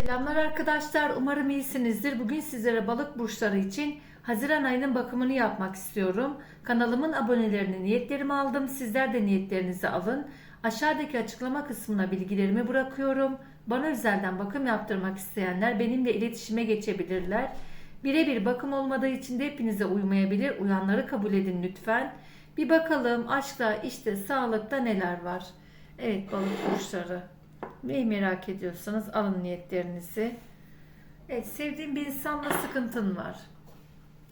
Selamlar arkadaşlar. Umarım iyisinizdir. Bugün sizlere balık burçları için Haziran ayının bakımını yapmak istiyorum. Kanalımın abonelerini niyetlerimi aldım. Sizler de niyetlerinizi alın. Aşağıdaki açıklama kısmına bilgilerimi bırakıyorum. Bana özelden bakım yaptırmak isteyenler benimle iletişime geçebilirler. Birebir bakım olmadığı için de hepinize uymayabilir. Uyanları kabul edin lütfen. Bir bakalım aşkta, işte, sağlıkta neler var. Evet balık burçları. Neyi merak ediyorsanız alın niyetlerinizi. Evet sevdiğin bir insanla sıkıntın var.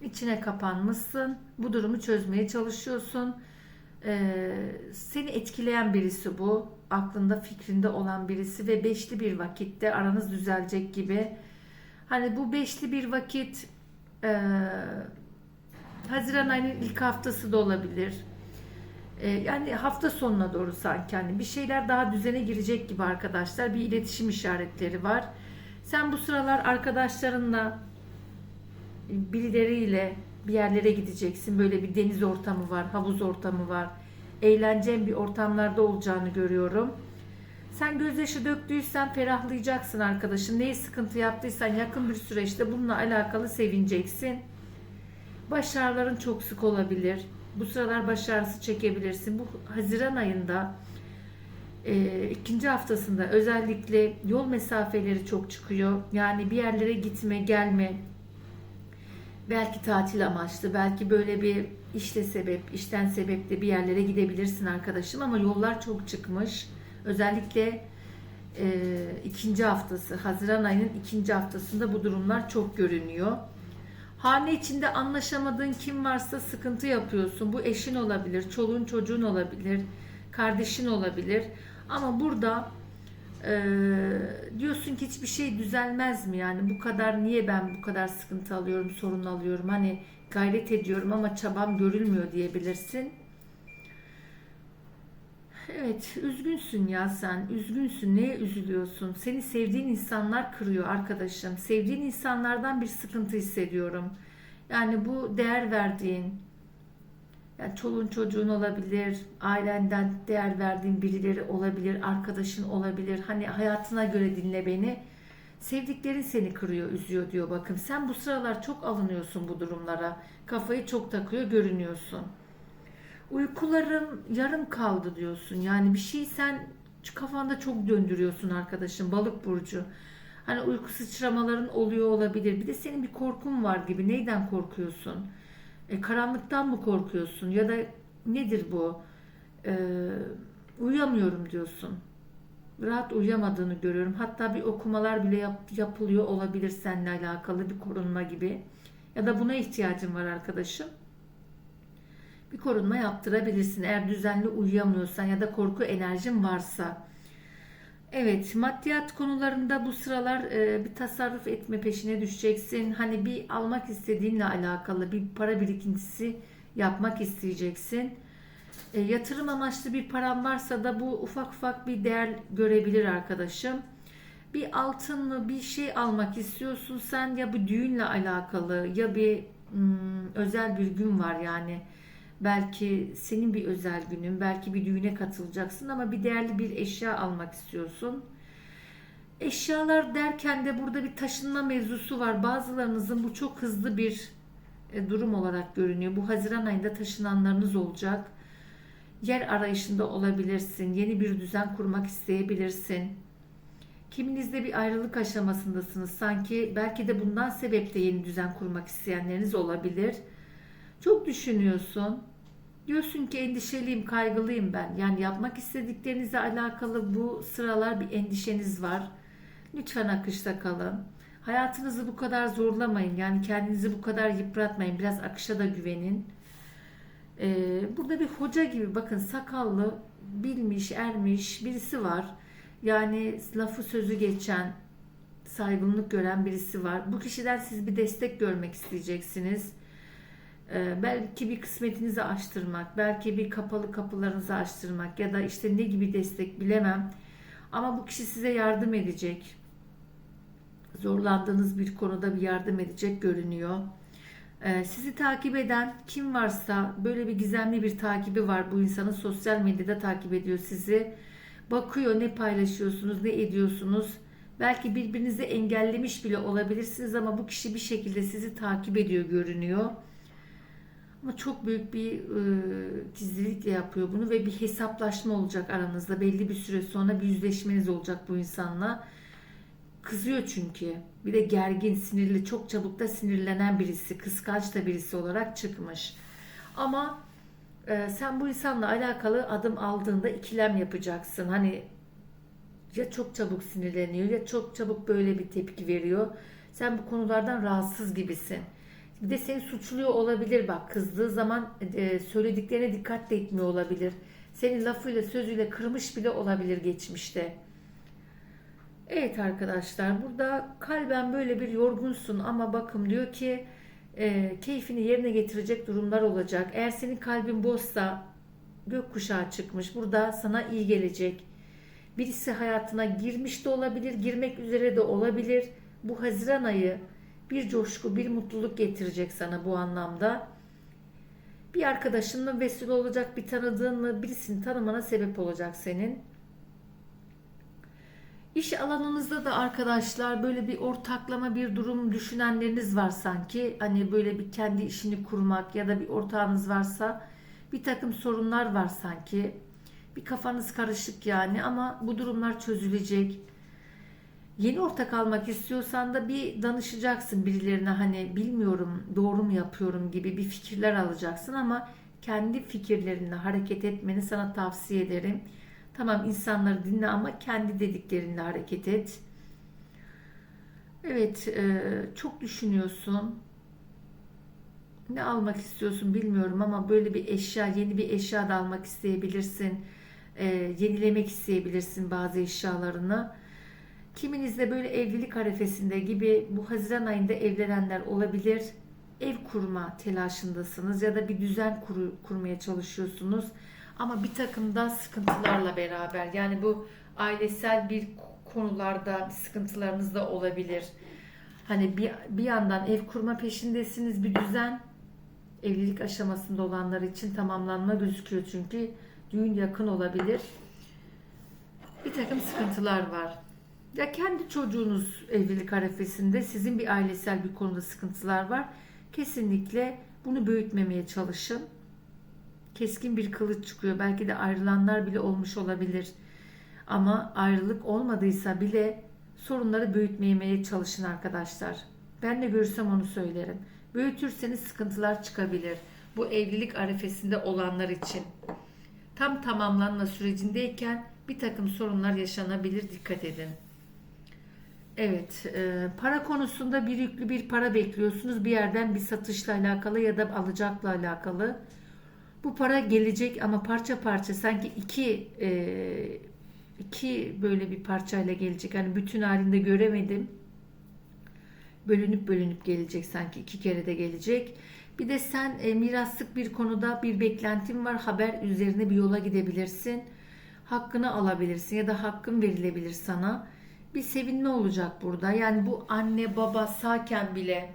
İçine kapanmışsın. Bu durumu çözmeye çalışıyorsun. Ee, seni etkileyen birisi bu. Aklında fikrinde olan birisi ve beşli bir vakitte aranız düzelecek gibi. Hani bu beşli bir vakit e, Haziran ayının ilk haftası da olabilir. E, yani hafta sonuna doğru sanki hani bir şeyler daha düzene girecek gibi arkadaşlar. Bir iletişim işaretleri var. Sen bu sıralar arkadaşlarınla birileriyle bir yerlere gideceksin. Böyle bir deniz ortamı var, havuz ortamı var. Eğlenceli bir ortamlarda olacağını görüyorum. Sen gözyaşı döktüysen ferahlayacaksın arkadaşın. Neyi sıkıntı yaptıysan yakın bir süreçte bununla alakalı sevineceksin. Baş ağrıların çok sık olabilir. Bu sıralar baş ağrısı çekebilirsin. Bu Haziran ayında e, ikinci haftasında özellikle yol mesafeleri çok çıkıyor. Yani bir yerlere gitme, gelme. Belki tatil amaçlı, belki böyle bir işle sebep, işten sebeple bir yerlere gidebilirsin arkadaşım ama yollar çok çıkmış. Özellikle e, ikinci haftası, Haziran ayının ikinci haftasında bu durumlar çok görünüyor. Hane içinde anlaşamadığın kim varsa sıkıntı yapıyorsun. Bu eşin olabilir, çoluğun çocuğun olabilir, kardeşin olabilir. Ama burada e, diyorsun ki hiçbir şey düzelmez mi? Yani bu kadar niye ben bu kadar sıkıntı alıyorum, sorun alıyorum? Hani gayret ediyorum ama çabam görülmüyor diyebilirsin. Evet, üzgünsün ya sen. Üzgünsün. Neye üzülüyorsun? Seni sevdiğin insanlar kırıyor arkadaşım. Sevdiğin insanlardan bir sıkıntı hissediyorum. Yani bu değer verdiğin, yani çoluğun çocuğun olabilir, ailenden değer verdiğin birileri olabilir, arkadaşın olabilir. Hani hayatına göre dinle beni. Sevdiklerin seni kırıyor, üzüyor diyor bakın. Sen bu sıralar çok alınıyorsun bu durumlara. Kafayı çok takıyor, görünüyorsun. Uykularım yarım kaldı diyorsun. Yani bir şey sen kafanda çok döndürüyorsun arkadaşım balık burcu. Hani uyku sıçramaların oluyor olabilir. Bir de senin bir korkun var gibi. Neyden korkuyorsun? E, karanlıktan mı korkuyorsun? Ya da nedir bu? E, uyuyamıyorum diyorsun. Rahat uyuyamadığını görüyorum. Hatta bir okumalar bile yap, yapılıyor olabilir seninle alakalı bir korunma gibi. Ya da buna ihtiyacın var arkadaşım bir korunma yaptırabilirsin. Eğer düzenli uyuyamıyorsan ya da korku enerjin varsa. Evet, maddiyat konularında bu sıralar e, bir tasarruf etme peşine düşeceksin. Hani bir almak istediğinle alakalı bir para birikintisi yapmak isteyeceksin. E, yatırım amaçlı bir param varsa da bu ufak ufak bir değer görebilir arkadaşım. Bir altın bir şey almak istiyorsun sen ya bir düğünle alakalı ya bir hmm, özel bir gün var yani Belki senin bir özel günün, belki bir düğüne katılacaksın ama bir değerli bir eşya almak istiyorsun. Eşyalar derken de burada bir taşınma mevzusu var. Bazılarınızın bu çok hızlı bir e, durum olarak görünüyor. Bu Haziran ayında taşınanlarınız olacak. Yer arayışında olabilirsin. Yeni bir düzen kurmak isteyebilirsin. Kiminizde bir ayrılık aşamasındasınız. Sanki belki de bundan sebeple yeni düzen kurmak isteyenleriniz olabilir. Çok düşünüyorsun. Diyorsun ki endişeliyim, kaygılıyım ben. Yani yapmak istediklerinizle alakalı bu sıralar bir endişeniz var. Lütfen akışta kalın. Hayatınızı bu kadar zorlamayın. Yani kendinizi bu kadar yıpratmayın. Biraz akışa da güvenin. Ee, burada bir hoca gibi bakın sakallı, bilmiş, ermiş birisi var. Yani lafı sözü geçen, saygınlık gören birisi var. Bu kişiden siz bir destek görmek isteyeceksiniz belki bir kısmetinizi açtırmak, belki bir kapalı kapılarınızı açtırmak ya da işte ne gibi destek bilemem. Ama bu kişi size yardım edecek. Zorlandığınız bir konuda bir yardım edecek görünüyor. Ee, sizi takip eden kim varsa böyle bir gizemli bir takibi var. Bu insanın sosyal medyada takip ediyor sizi. Bakıyor ne paylaşıyorsunuz, ne ediyorsunuz. Belki birbirinizi engellemiş bile olabilirsiniz ama bu kişi bir şekilde sizi takip ediyor görünüyor. Ama çok büyük bir e, gizlilikle yapıyor bunu ve bir hesaplaşma olacak aranızda. Belli bir süre sonra bir yüzleşmeniz olacak bu insanla. Kızıyor çünkü. Bir de gergin, sinirli, çok çabuk da sinirlenen birisi, kıskanç da birisi olarak çıkmış. Ama e, sen bu insanla alakalı adım aldığında ikilem yapacaksın. Hani ya çok çabuk sinirleniyor ya çok çabuk böyle bir tepki veriyor. Sen bu konulardan rahatsız gibisin. Bir de seni suçluyor olabilir bak kızdığı zaman e, söylediklerine dikkat de etmiyor olabilir. Seni lafıyla sözüyle kırmış bile olabilir geçmişte. Evet arkadaşlar burada kalben böyle bir yorgunsun ama bakım diyor ki e, keyfini yerine getirecek durumlar olacak. Eğer senin kalbin boşsa gökkuşağı çıkmış burada sana iyi gelecek. Birisi hayatına girmiş de olabilir, girmek üzere de olabilir. Bu Haziran ayı bir coşku, bir mutluluk getirecek sana bu anlamda. Bir arkadaşınla vesile olacak, bir tanıdığınla birisini tanımana sebep olacak senin. İş alanınızda da arkadaşlar böyle bir ortaklama bir durum düşünenleriniz var sanki. Hani böyle bir kendi işini kurmak ya da bir ortağınız varsa bir takım sorunlar var sanki. Bir kafanız karışık yani ama bu durumlar çözülecek. Yeni ortak almak istiyorsan da bir danışacaksın birilerine hani bilmiyorum doğru mu yapıyorum gibi bir fikirler alacaksın ama kendi fikirlerinle hareket etmeni sana tavsiye ederim. Tamam insanları dinle ama kendi dediklerinle hareket et. Evet e, çok düşünüyorsun. Ne almak istiyorsun bilmiyorum ama böyle bir eşya, yeni bir eşya da almak isteyebilirsin. E, yenilemek isteyebilirsin bazı eşyalarını. Kiminiz de böyle evlilik arefesinde gibi bu Haziran ayında evlenenler olabilir. Ev kurma telaşındasınız ya da bir düzen kur, kurmaya çalışıyorsunuz. Ama bir takım da sıkıntılarla beraber yani bu ailesel bir konularda sıkıntılarınız da olabilir. Hani bir, bir yandan ev kurma peşindesiniz bir düzen evlilik aşamasında olanlar için tamamlanma gözüküyor çünkü düğün yakın olabilir. Bir takım sıkıntılar var. Ya kendi çocuğunuz evlilik arefesinde sizin bir ailesel bir konuda sıkıntılar var. Kesinlikle bunu büyütmemeye çalışın. Keskin bir kılıç çıkıyor. Belki de ayrılanlar bile olmuş olabilir. Ama ayrılık olmadıysa bile sorunları büyütmemeye çalışın arkadaşlar. Ben ne görürsem onu söylerim. Büyütürseniz sıkıntılar çıkabilir. Bu evlilik arefesinde olanlar için. Tam tamamlanma sürecindeyken bir takım sorunlar yaşanabilir. Dikkat edin. Evet, e, para konusunda bir yüklü bir para bekliyorsunuz. Bir yerden bir satışla alakalı ya da alacakla alakalı. Bu para gelecek ama parça parça sanki iki e, iki böyle bir parçayla gelecek. Hani bütün halinde göremedim. Bölünüp bölünüp gelecek sanki iki kere de gelecek. Bir de sen e, miraslık bir konuda bir beklentin var. Haber üzerine bir yola gidebilirsin. Hakkını alabilirsin ya da hakkın verilebilir sana. Bir sevinme olacak burada. Yani bu anne baba sağken bile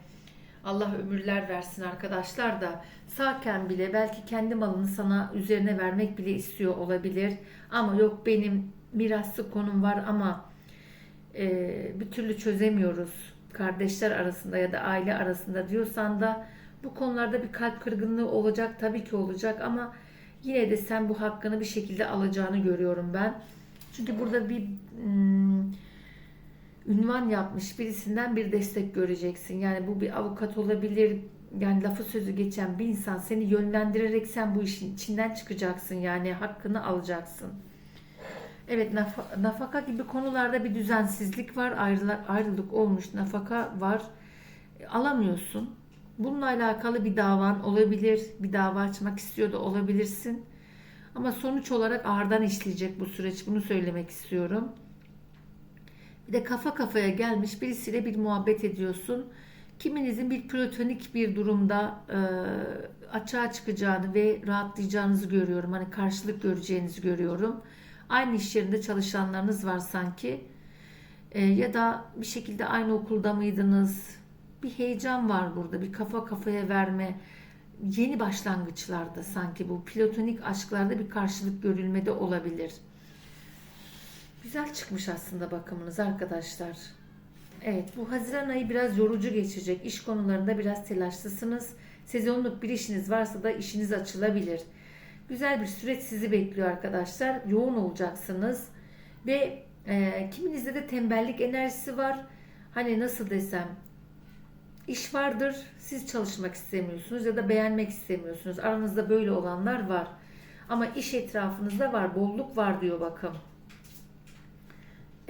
Allah ömürler versin arkadaşlar da sağken bile belki kendi malını sana üzerine vermek bile istiyor olabilir. Ama yok benim miraslı konum var ama e, bir türlü çözemiyoruz kardeşler arasında ya da aile arasında diyorsan da bu konularda bir kalp kırgınlığı olacak tabii ki olacak ama yine de sen bu hakkını bir şekilde alacağını görüyorum ben. Çünkü burada bir hmm, ünvan yapmış birisinden bir destek göreceksin. Yani bu bir avukat olabilir. Yani lafı sözü geçen bir insan seni yönlendirerek sen bu işin içinden çıkacaksın. Yani hakkını alacaksın. Evet nafaka gibi konularda bir düzensizlik var. Ayrılık, olmuş nafaka var. Alamıyorsun. Bununla alakalı bir davan olabilir. Bir dava açmak istiyor da olabilirsin. Ama sonuç olarak ağırdan işleyecek bu süreç. Bunu söylemek istiyorum. Bir de kafa kafaya gelmiş birisiyle bir muhabbet ediyorsun. Kiminizin bir platonik bir durumda e, açığa çıkacağını ve rahatlayacağınızı görüyorum. Hani karşılık göreceğinizi görüyorum. Aynı iş yerinde çalışanlarınız var sanki. E, ya da bir şekilde aynı okulda mıydınız? Bir heyecan var burada. Bir kafa kafaya verme. Yeni başlangıçlarda sanki bu platonik aşklarda bir karşılık görülmede olabilir. Güzel çıkmış aslında bakımınız arkadaşlar. Evet bu Haziran ayı biraz yorucu geçecek. İş konularında biraz telaşlısınız. Sezonluk bir işiniz varsa da işiniz açılabilir. Güzel bir süreç sizi bekliyor arkadaşlar. Yoğun olacaksınız. Ve e, kiminizde de tembellik enerjisi var. Hani nasıl desem iş vardır siz çalışmak istemiyorsunuz ya da beğenmek istemiyorsunuz. Aranızda böyle olanlar var. Ama iş etrafınızda var, bolluk var diyor bakım.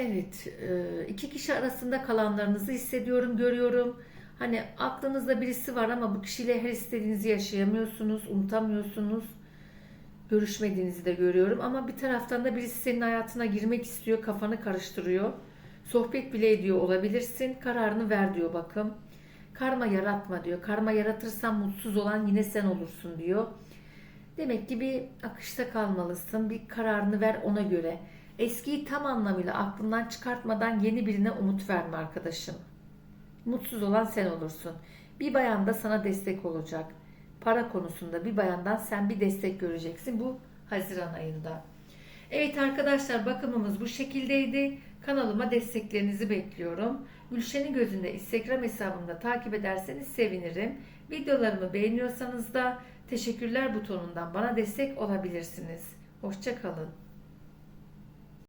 Evet, e, iki kişi arasında kalanlarınızı hissediyorum, görüyorum. Hani aklınızda birisi var ama bu kişiyle her istediğinizi yaşayamıyorsunuz, unutamıyorsunuz. Görüşmediğinizi de görüyorum ama bir taraftan da birisi senin hayatına girmek istiyor, kafanı karıştırıyor. Sohbet bile ediyor olabilirsin, kararını ver diyor bakım. Karma yaratma diyor. Karma yaratırsan mutsuz olan yine sen olursun diyor. Demek ki bir akışta kalmalısın. Bir kararını ver ona göre. Eskiyi tam anlamıyla aklından çıkartmadan yeni birine umut verme arkadaşım. Mutsuz olan sen olursun. Bir bayan da sana destek olacak. Para konusunda bir bayandan sen bir destek göreceksin bu Haziran ayında. Evet arkadaşlar bakımımız bu şekildeydi. Kanalıma desteklerinizi bekliyorum. Gülşen'in gözünde Instagram hesabımda takip ederseniz sevinirim. Videolarımı beğeniyorsanız da teşekkürler butonundan bana destek olabilirsiniz. Hoşçakalın.